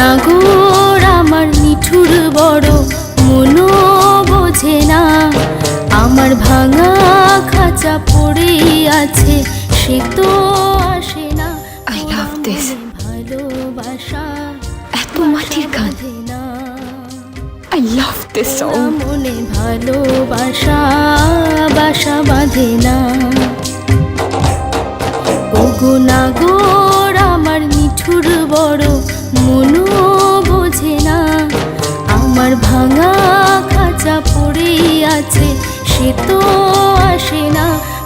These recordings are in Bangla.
নাগর আমার মিঠুর বড় মনো বোঝে না। আমার ভাঙা খাঁচা পড়েই আছে সে তো আসে না। আই লাভ দিস ভালোবাসা এত মাটির গান। আই লাভ দিস সং মনে ভালোবাসা বাসা বাঁধে না। ওগো নাগর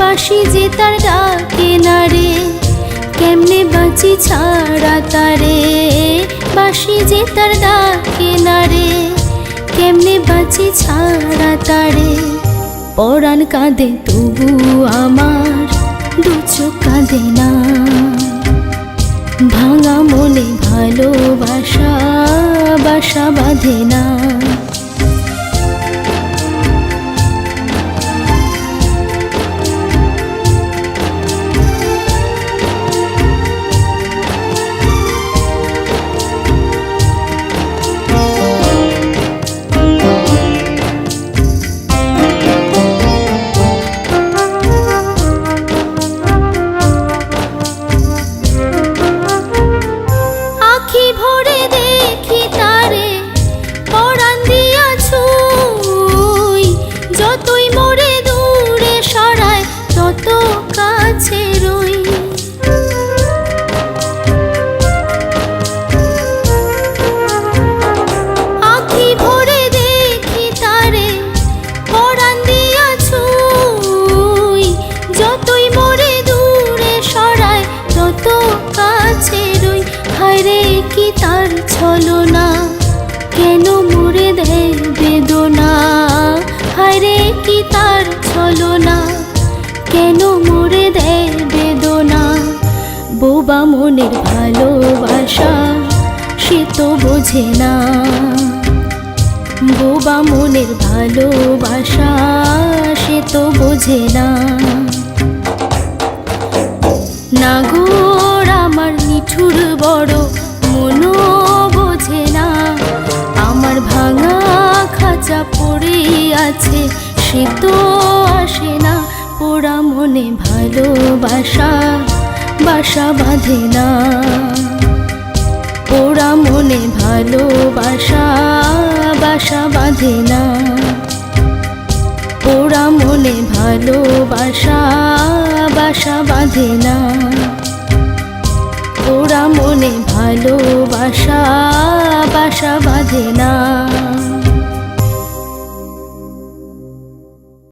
বাসি যে তার ডাকে না রে? কেমনে বাঁচি ছাড়া তারে? বাসি যে তার ডাকে না রে? কেমনে বাঁচি ছাড়া তারে? পরাণ কাঁদে তবু আমার, দু কাঁদে না। ভাঙা মনে ভালোবাসা, বাসা বাঁধে না। তার ছলনা। কেন মোরে দেয় বেদনা? হায়রে, কি তার ছলনা? কেন মোরে দেয় বেদনা? বোবা মনের ভালোবাসা, সে তো বোঝে না। বোবা মনের ভালোবাসা, সে তো বোঝে না। নাগর আমার নিঠুর বড় মনো বোঝে না। আমার ভাঙা খাঁচা পড়ে আছে, সে তো আসে না। পোড়া মনে ভালোবাসা, বাসা বাঁধে না। পোড়া মনে ভালোবাসা, বাসা বাঁধে না। পোড়া মনে ভালোবাসা, বাসা বাঁধে না। ভালোবাসা বাসা বাঁধে না।